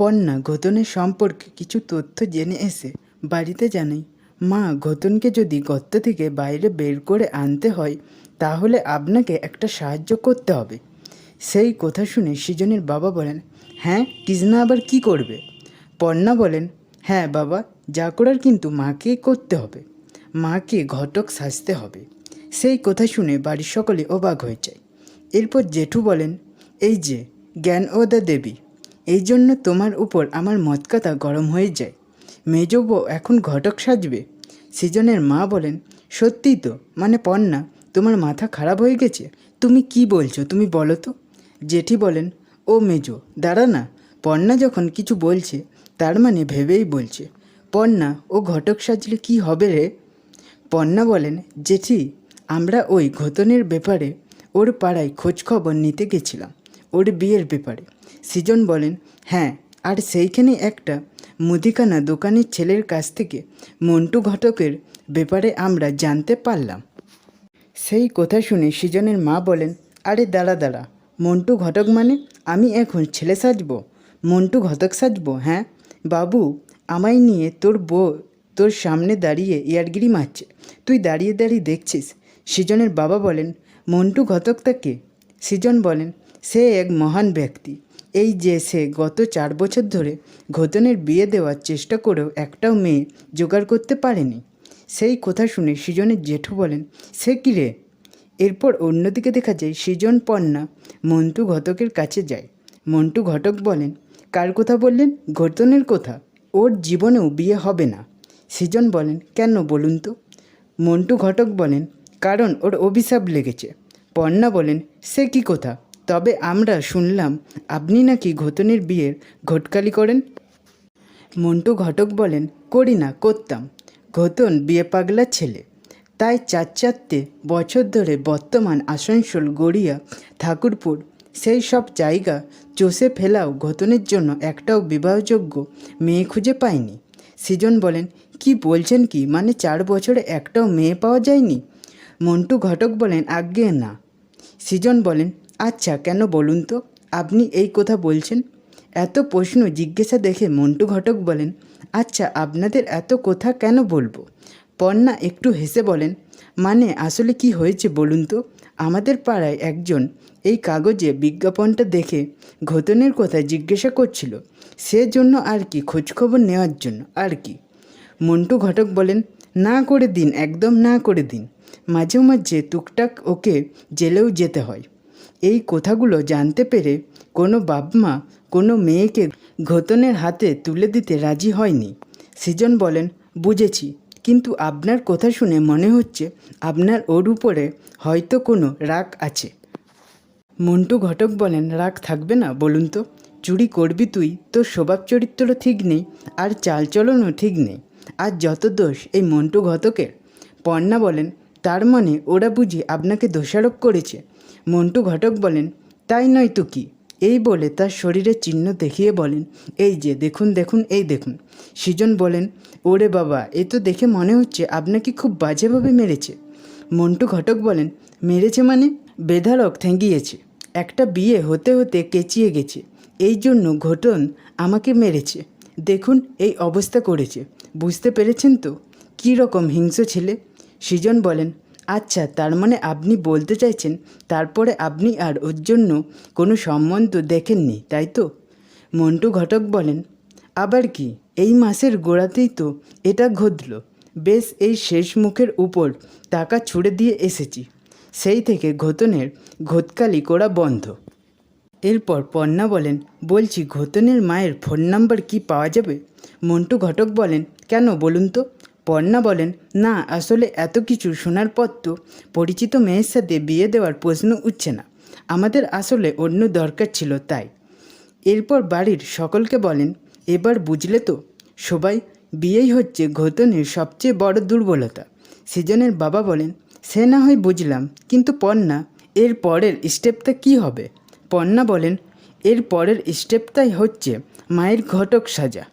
পন্না ঘোতনের সম্পর্কে কিছু তথ্য জেনে এসে বাড়িতে জানাই, মা ঘোতনকে যদি গর্ত থেকে বাইরে বের করে আনতে হয়, তাহলে আপনাকে একটা সাহায্য করতে হবে। সেই কথা শুনে সৃজনের বাবা বলেন হ্যাঁ কৃষ্ণা আবার কি করবে? পর্ণা বলেন হ্যাঁ বাবা, যা করার কিন্তু মাকে করতে হবে। মাকে ঘটক সাজতে হবে। সেই কথা শুনে বাড়ির সকলে অবাক হয়ে যায়। এরপর জেঠু বলেন, এই যে জ্ঞান ও দা দেবী। এই জন্য তোমার উপর আমার মতকাতা গরম হয়ে যায়। মেজ এখন ঘটক সাজবে। সৃজনের মা বলেন, সত্যিই তো মানে পন্না, তোমার মাথা খারাপ হয়ে গেছে? তুমি কি বলছো, তুমি বলো তো? জেঠি বলেন, ও মেজো, দাঁড়া না, পন্না যখন কিছু বলছে, তার মানে ভেবেই বলছে। পন্না, ও ঘটক সাজলে কি হবে রে? পন্না বলেন, জেঠি, আমরা ওই ঘতনের ব্যাপারে, ওর পাড়ায় খোঁজখবর নিতে গেছিলাম, ওর বিয়ের ব্যাপারে। সৃজন বলেন হ্যাঁ আর সেইখানে একটা মুদিখানা দোকানের ছেলের কাছ থেকে মন্টু ঘটকের ব্যাপারে আমরা জানতে পারলাম। সেই কথা শুনে সৃজনের মা বলেন, আরে দাঁড়া দাঁড়া, মন্টু ঘটক মানে আমি এখন ছেলে সাজবো? মন্টু ঘটক সাজবো হ্যাঁ? বাবু, আমায় নিয়ে তোর বউ, তোর সামনে দাঁড়িয়ে ইয়ারগিরি মারছে। তুই দাঁড়িয়ে দাঁড়িয়ে দেখছিস? সৃজনের বাবা বলেন, মন্টু ঘটক তাকে সৃজন বলেন, সে এক মহান ব্যক্তি। এই যে সে গত চার বছর ধরে ঘতনের বিয়ে দেওয়ার চেষ্টা করেও একটাও মেয়ে জোগাড় করতে পারেনি। সেই কথা শুনে সৃজনের জেঠু বলেন, সে কী রে? এরপর অন্যদিকে দেখা যায়, সৃজন পন্না মন্টু ঘটকের কাছে যায়। মন্টু ঘটক বলেন, কার কথা বললেন? ঘটনের কথা। ওর জীবনেও বিয়ে হবে না। সৃজন বলেন, কেন বলুন তো? মন্টু ঘটক বলেন, কারণ ওর অভিশাপ লেগেছে। পর্ণা বলেন, সে কি কথা? তবে আমরা শুনলাম, আপনি নাকি ঘতনের বিয়ের ঘটকালি করেন? মন্টু ঘটক বলেন, করি না, করতাম। ঘতন বিয়ে পাগলা ছেলে। তাই চার চারটে বছর ধরে বর্তমান আসানসোল, গড়িয়া, ঠাকুরপুর, সেই সব জায়গা চষে ফেলাও ঘতনের জন্য একটাও বিবাহযোগ্য মেয়ে খুঁজে পায়নি সৃজন বলেন, কি বলছেন কি? মানে চার বছরে একটাও মেয়ে পাওয়া যায়নি? মন্টু ঘটক বলেন, আজ্ঞে না। সৃজন বলেন আচ্ছা কেন বলুন তো? আপনি এই কথা বলছেন। এত প্রশ্ন জিজ্ঞাসা দেখে মন্টু ঘটক বলেন আচ্ছা আপনাদের এত কথা কেন বলব? পর্ণা একটু হেসে বলেন মানে আসলে কি হয়েছে বলুন তো? আমাদের পাড়ায় একজন এই কাগজে বিজ্ঞাপনটা দেখে ঘতনের কথা জিজ্ঞাসা করছিল, সেজন্য আর কি, খোঁজখবর নেওয়ার জন্য আর কি। মন্টু ঘটক বলেন, না করে দিন, একদম না করে দিন। মাঝে মাঝে টুকটাক ওকে জেলেও যেতে হয়। এই কথাগুলো জানতে পেরে কোনো বাপমা, কোনো মেয়েকে ঘতনের হাতে তুলে দিতে রাজি হয়নি। সৃজন বলেন, বুঝেছি, কিন্তু আপনার কথা শুনে মনে হচ্ছে আপনার ওর উপরে হয়তো কোনো রাগ আছে। মন্টু ঘটক বলেন, রাগ থাকবে না, বলুন তো। চুরি করবি তুই, তোর স্বভাব চরিত্র ঠিক নেই আর চালচলনও ঠিক নেই। আর যত দোষ এই মন্টু ঘটকের। পর্ণা বলেন, তার মানে ওরা বুঝি আপনাকে দোষারোপ করেছে। মন্টু ঘটক বলেন, তাই নয় তো কি? এই বলে তার শরীরের চিহ্ন দেখিয়ে বলেন, এই যে, দেখুন দেখুন, এই দেখুন। সৃজন বলেন, ওরে বাবা, এ তো দেখে মনে হচ্ছে আপনাকে খুব বাজেভাবে মেরেছে। মন্টু ঘটক বলেন, মেরেছে মানে? বেধারক ঠেঙ্গিয়েছে। একটা বিয়ে হতে হতে কেচিয়ে গেছে। এই জন্য ঘটন আমাকে মেরেছে। দেখুন, এই অবস্থা করেছে। বুঝতে পেরেছেন তো? কী রকম হিংস্র ছেলে? সৃজন বলেন আচ্ছা তার মানে আপনি বলতে চাইছেন, তারপরে আপনি আর ওর জন্য কোনো সম্বন্ধ দেখেননি, তাই তো? মন্টু ঘটক বলেন, আবার কি? এই মাসের গোড়াতেই তো এটা ঘটল। বেশ, এই শেষ মুখের উপর টাকা ছুড়ে দিয়ে এসেছি। সেই থেকে ঘতনের ঘটকালি করা বন্ধ। এরপর পর্ণা বলেন, বলছি ঘতনের মায়ের ফোন নাম্বার কি পাওয়া যাবে? মন্টু ঘটক বলেন, কেন বলুন তো? পর্ণা বলেন, না, আসলে এত কিছু শোনার পর তো পরিচিত মেয়ের সাথে বিয়ে দেওয়ার প্রশ্ন উঠছে না। আমাদের আসলে অন্য দরকার ছিল তাই। এরপর বাড়ির সকলকে বলেন, এবার বুঝলে তো, সবাই বিয়েই হচ্ছে ঘতনের সবচেয়ে বড় দুর্বলতা। সেজনের বাবা বলেন, সে না হয় বুঝলাম, কিন্তু পর্ণা এর পরের স্টেপটা কি হবে? পর্ণা বলেন, এর পরের স্টেপটাই হচ্ছে মায়ের ঘটক সাজা।